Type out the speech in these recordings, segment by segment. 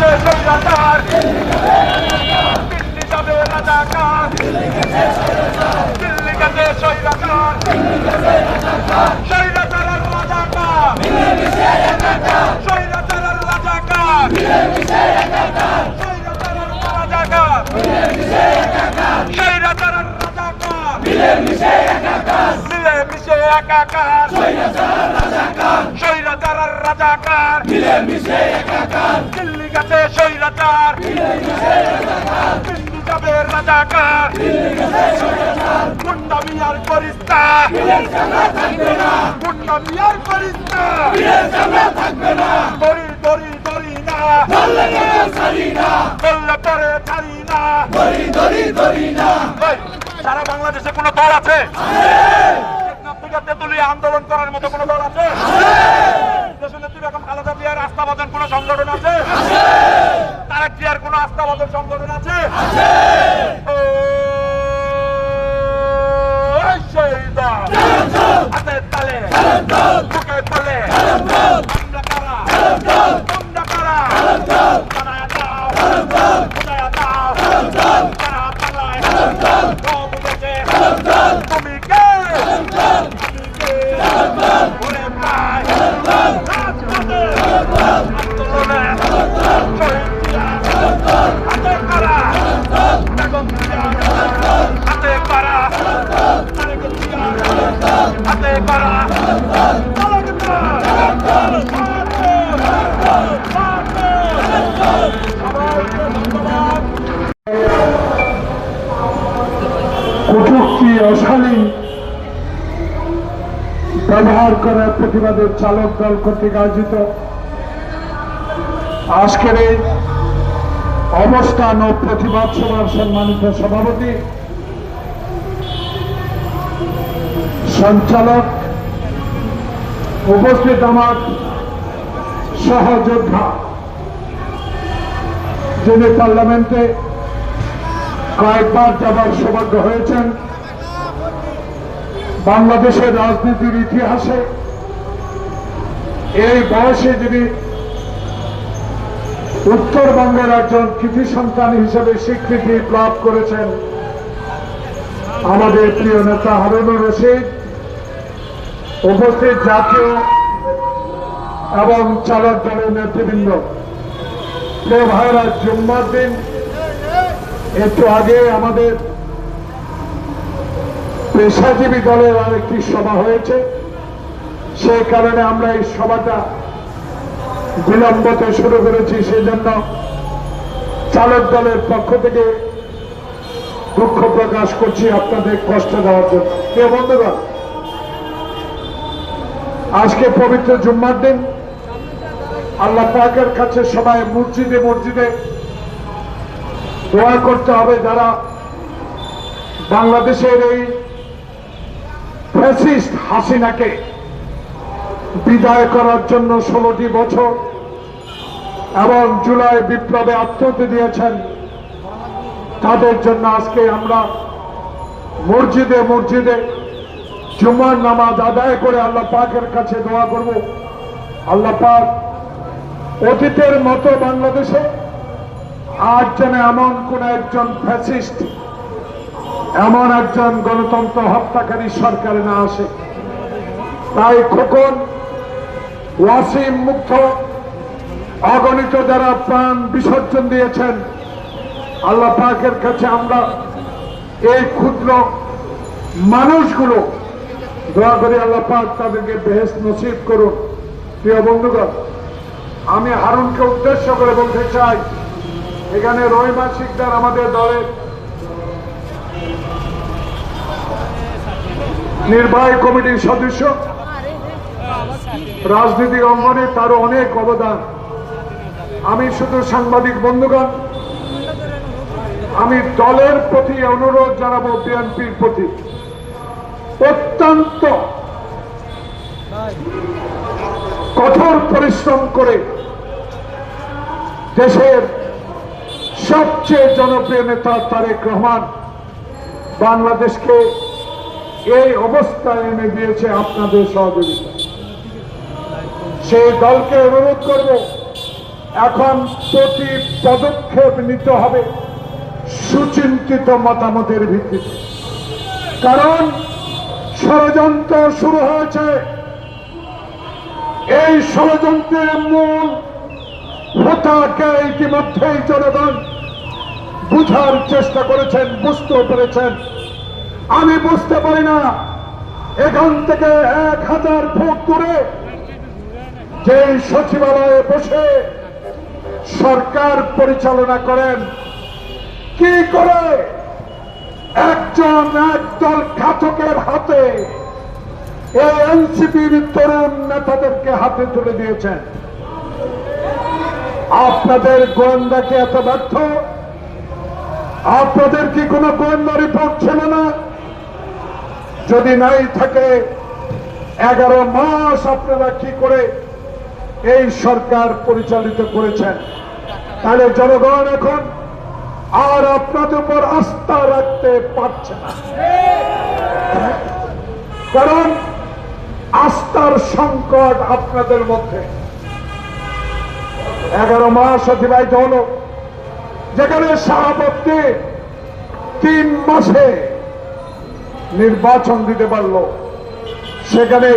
গেছে স্বৈরাচার দিল্লি যাবে রাজাকার দিল্লি গেছে স্বৈরাচার স্বৈরাচার আর রাজাকার স্বৈরাচার আর রাজাকার স্বৈরাচার আর রাজাকার স্বৈরাচার আর রাজাকার মিলে মিশে একাকার স্বৈরাচার আর রাজাকার। দিল্লি গেছে স্বৈরাচার দিল্লি যাবে রাজাকার। গুন্ডা মিয়ার করিস্তা গুন্ডা মিয়ার করিস্তা দড়ি দড়ি দড়ি না। বললে পরে ছাড়ি না। ওই, সারা বাংলাদেশে কোনো দল আছে? আন্দোলন করার মতো কোনো দল আছে দেশনেত্রী বেগম খালেদা জিয়ার আস্থাভাজন কোনো সংগঠন আছে? তারা কি আর কোন আস্থাবাদক সংগঠন আছে ও, এই শহীদা। হাতের তালে বুকের তালে আমরা কারা আমরা কারা বানায়া দাও বানায়া দাও কারা পালায় সব বুঝেছে তুমি কে তুমি কে ওরে ভাই রাজপথে আন্দোলনে শহীদ জিয়া হাতে কারা বেগম জিয়া হাতে কারা তারেক জিয়া হাতে কারা তারেক জিয়া সবাইকে ধন্যবাদ কটূক্তি অশালীন ব্যবহার করার প্রতিবাদের চালক দল কর্তৃক আয়োজিত। আজকের এই অবস্থান ও প্রতিবাদ সভার সম্মানিত সভাপতি, সঞ্চালক উপস্থিত আমার সহযোদ্ধা, যিনি পার্লামেন্টে কয়েকবার যাবার সৌভাগ্য হয়েছেন। বাংলাদেশের রাজনীতির ইতিহাসে এই বয়সে যিনি উত্তরবঙ্গের একজন কৃতি সন্তান হিসেবে স্বীকৃতি লাভ করেছেন, আমাদের প্রিয় নেতা হারুনুর রশিদ, উপস্থিত জাতীয় এবং চালক দলের নেতৃবৃন্দ। প্রিয় ভাইরা জুম্মার দিন একটু আগে আমাদের পেশাজীবী দলের আরেকটি সভা হয়েছে। সেই কারণে আমরা এই সভাটা বিলম্বতে শুরু করেছি। সেজন্য চালক দলের পক্ষ থেকে দুঃখ প্রকাশ করছি আপনাদের কষ্ট দেওয়ার জন্য। প্রিয় বন্ধুগণ, আজকে পবিত্র জুম্মার দিন। আল্লাহ পাকের কাছে সবাই মসজিদে মসজিদে দোয়া করতে হবে। যারা বাংলাদেশের এই ফ্যাসিস্ট হাসিনাকে বিদায় করার জন্য ষোলোটি বছর এবং জুলাই বিপ্লবে আত্মহত্যা দিয়েছেন। তাদের জন্য আজকে আমরা মসজিদে মসজিদে জুমার নামাজ আদায় করে আল্লাহ পাকের কাছে দোয়া করব। আল্লাহ পাক অতীতের মতো বাংলাদেশে আজ যেন এমন কোন একজন ফ্যাসিস্ট এমন একজন গণতন্ত্র হত্যাকারী সরকারে না আসে। তাই খোকন, ওয়াসিম মুক্ত, অগণিত যারা প্রাণ বিসর্জন দিয়েছেন, আল্লাহ পাকের কাছে আমরা এই ক্ষুদ্র মানুষগুলো দোয়া করে আল্লাহ পাক তাদেরকে বেহেস নসিব করুন। প্রিয় বন্ধুগণ, আমি হারুনকে উদ্দেশ্য করে বলতে চাই, এখানে রহিমা শিকদার আমাদের দলের নির্বাহী কমিটির সদস্য। রাজনীতির অঙ্গনে তারও অনেক অবদান। আমি শুধু সাংবাদিক বন্ধুগণ, আমি দলের প্রতি অনুরোধ জানাব বিএনপির প্রতি। অত্যন্ত কঠোর পরিশ্রম করে দেশের সবচেয়ে জনপ্রিয় নেতা তারেক রহমান বাংলাদেশকে এই অবস্থায় এনে দিয়েছে আপনাদের সহযোগিতা। সেই দলকে অনুরোধ করব, এখন প্রতি পদক্ষেপ নিতে হবে সুচিন্তিত মতামতের ভিত্তিতে। কারণ ষড়যন্ত্র শুরু হয়েছে। এই ষড়যন্ত্রের মূল হোতাকে ইতিমধ্যেই জনগণ বুঝার চেষ্টা করেছেন, বুঝতেও পেরেছেন। আমি বুঝতে পারি না। এখান থেকে এক হাজার ফুট দূরে যে সচিবালয়ে বসে সরকার পরিচালনা করেন, কি করে একজন একদল ঘাতকের হাতে এই এনসিপির তরুণ নেতাদেরকে হাতে তুলে দিয়েছেন? আপনাদের গোয়েন্দাকে এত ব্যর্থ? আপনাদের কি কোনো গোয়েন্দা রিপোর্ট ছিল না? যদি নাই থাকে, এগারো মাস আপনারা কি করে এই সরকার পরিচালিত করেছেন? তাহলে জনগণ এখন আর আপনাদের উপর আস্থা রাখতে পারছে না। কারণ আস্থার সংকট আপনাদের মধ্যে। এগারো মাস অতিবাহিত হলো। যেখানে সভাপতি তিন মাসে নির্বাচন দিতে পারল। সেখানে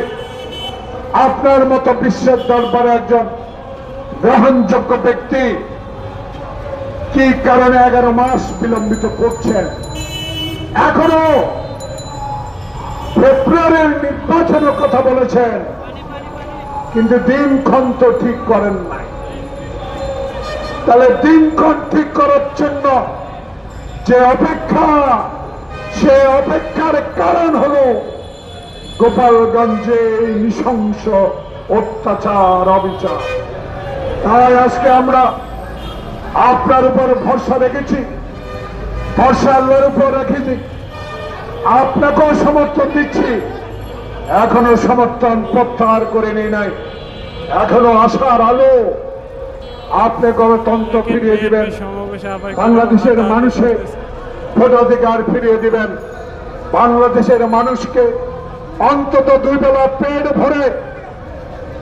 আপনার মতো বিশ্বের দরবারে একজন গ্রহণযোগ্য ব্যক্তি কি কারণে এগারো মাস বিলম্বিত করছেন? এখনও ফেব্রুয়ারির নির্বাচনের কথা বলেছেন, কিন্তু দিনক্ষণ তো ঠিক করেন নাই। তাহলে দিনক্ষণ ঠিক করার জন্য যে অপেক্ষা সে অপেক্ষার কারণ হল গোপালগঞ্জে এই নৃশংস অত্যাচার অবিচার। তাই আজকে আমরা আপনার উপর ভরসা রেখেছি ভরসা আল্লাহর উপর রেখেছি আপনাকেও সমর্থন দিচ্ছি এখনও সমর্থন প্রত্যাহার করে নিয়ে নাই। এখনও আশার আলো আপনি গণতন্ত্র ফিরিয়ে দিবেন। বাংলাদেশের মানুষের ভোটাধিকার ফিরিয়ে দিবেন। বাংলাদেশের মানুষকে অন্তত দুই বেলা পেট ভরে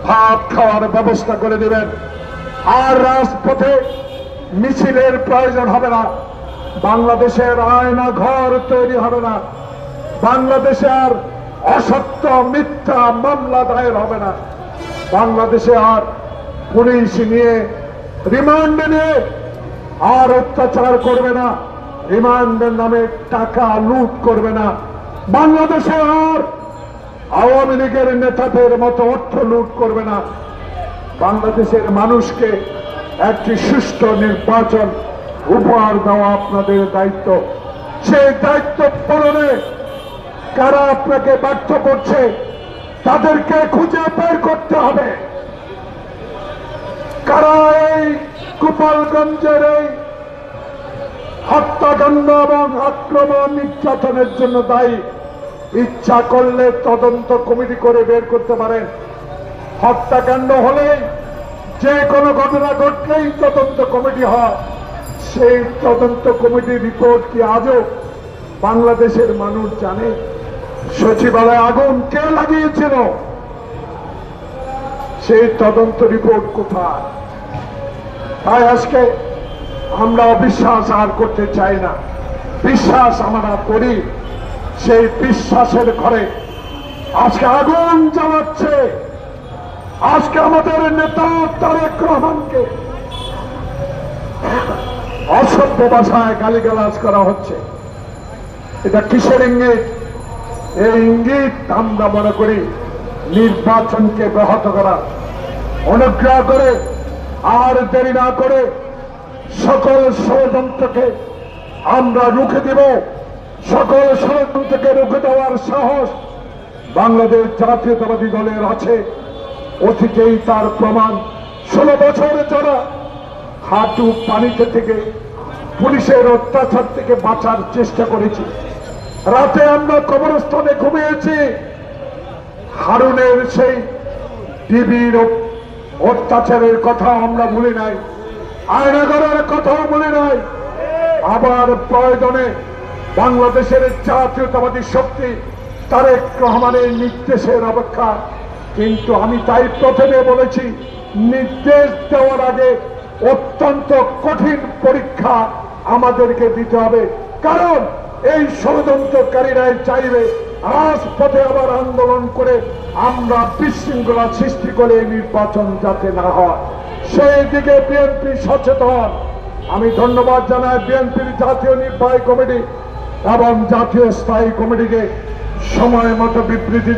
ভাত খাওয়ার ব্যবস্থা করে দিবেন। আর রাজপথে মিছিলের প্রয়োজন হবে না। বাংলাদেশের আয়না ঘর তৈরি হবে না। বাংলাদেশে আর অসত্য মিথ্যা মামলা দায়ের হবে না। বাংলাদেশে আর পুলিশ নিয়ে রিমান্ড নিয়ে আর অত্যাচার করবে না। রিমান্ডের নামে টাকা লুট করবে না। বাংলাদেশে আর আওয়ামী লীগের নেতাদের মতো অর্থ লুট করবে না। বাংলাদেশের মানুষকে একটি সুষ্ঠু নির্বাচন উপহার দেওয়া আপনাদের দায়িত্ব। সেই দায়িত্ব পালনে কারা আপনাকে ব্যর্থ করছে, তাদেরকে খুঁজে বের করতে হবে। কারা এই গোপালগঞ্জের এই হত্যাকাণ্ড এবং আক্রমণ নির্যাতনের জন্য দায়ী। ইচ্ছা করলে তদন্ত কমিটি করে বের করতে পারেন। হত্যাকাণ্ড হলেই যে কোনো ঘটনা ঘটলেই তদন্ত কমিটি হয়। সেই তদন্ত কমিটির রিপোর্ট কি আজও বাংলাদেশের মানুষ জানে? সচিবালয়ে আগুন কে লাগিয়েছিল? সেই তদন্ত রিপোর্ট কোথায়? তাই আজকে আমরা অবিশ্বাস আর করতে চাই না। বিশ্বাস আমরা করি, সেই বিশ্বাসের ঘরে আজকে আগুন জ্বালাচ্ছে। আজকে আমাদের নেতা তারেক রহমানকে অসভ্য ভাষায় গালিগালাজ করা হচ্ছে। এটা কিসের ইঙ্গিত? এই ইঙ্গিত আমরা মনে করি নির্বাচনকে ব্যাহত করা অনুগ্রহ করে আর দেরি না করে সকল ষড়যন্ত্রকে আমরা রুখে দিব। সকল ষড়যন্ত্রকে রুখে দেওয়ার সাহস বাংলাদেশ জাতীয়তাবাদী দলের আছে। অতীতেই তার প্রমাণ। ষোলো বছরে যারা হাঁটু পানিতে থেকে পুলিশের অত্যাচার থেকে বাঁচার চেষ্টা করেছি, রাতে আমরা কবরস্থানে ঘুমিয়েছি। হারুনের সেই টিভির অত্যাচারের কথা আমরা ভুলি নাই। আয়না করার কথাও মনে নয় আবার প্রয়োজনে বাংলাদেশের জাতীয়তাবাদী শক্তি তারেক রহমানের নির্দেশের অপেক্ষা। কিন্তু আমি তাই প্রথমে বলেছি, নির্দেশ দেওয়ার আগে অত্যন্ত কঠিন পরীক্ষা আমাদেরকে দিতে হবে। কারণ এই ষড়যন্ত্রকারীরাই চাইবে রাজপথে আবার আন্দোলন করে আমরা বিশৃঙ্খলা সৃষ্টি করে নির্বাচন যাতে না হয়। সেই দিকে বিএনপি সচেতন। আমি ধন্যবাদ জানাই বিএনপির জাতীয় নির্বাহী কমিটি এবং জাতীয় স্থায়ী কমিটিকে। সময় মতো বিবৃতি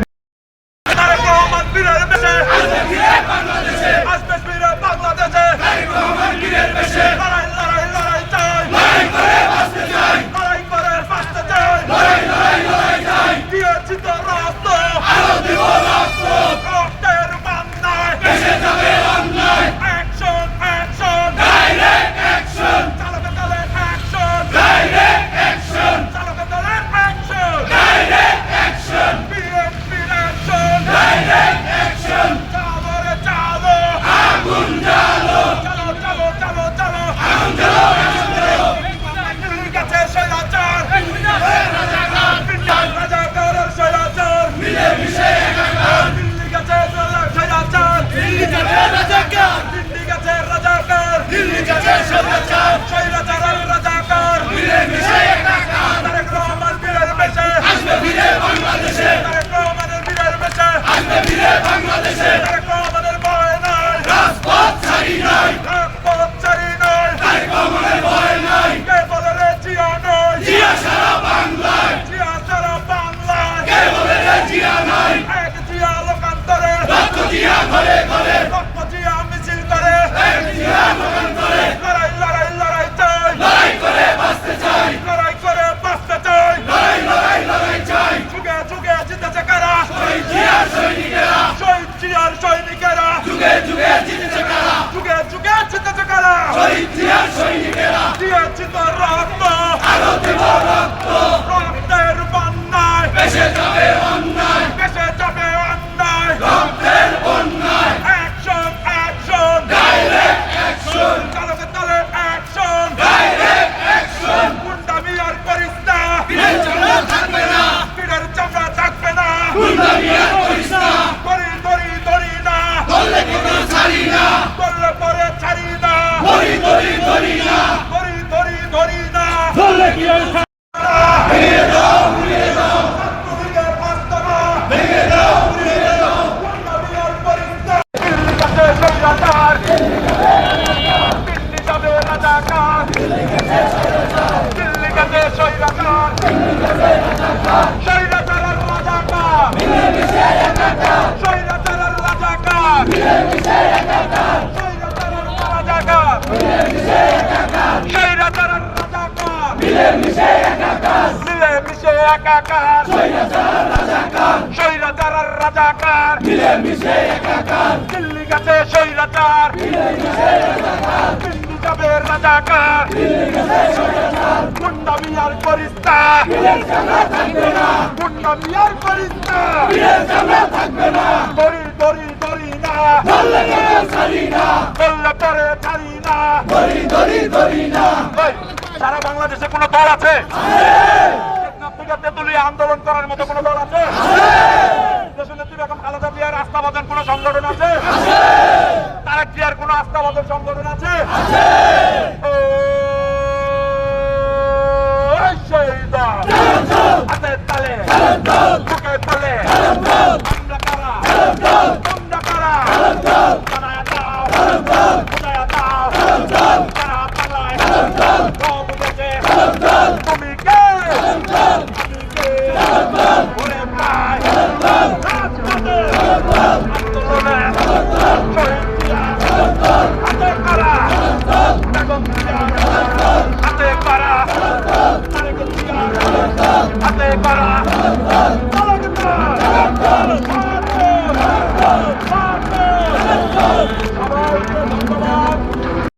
একাকার সৈরাদার রাজাকার সৈরাদার রাজাকার মিলে মিশে একাকার দিল্লি গেছে সৈরাদার মিলে মিশে একাকার না। না। সারা বাংলাদেশে কোনো দল আছে? আন্দোলন করার মতো কোনো দল আছে? খালেদা জিয়ার আস্থাভাজন কোনো সংগঠন আছে? তারেক জিয়ার কোনো আস্থাভাজন সংগঠন আছে? जिंदाबाद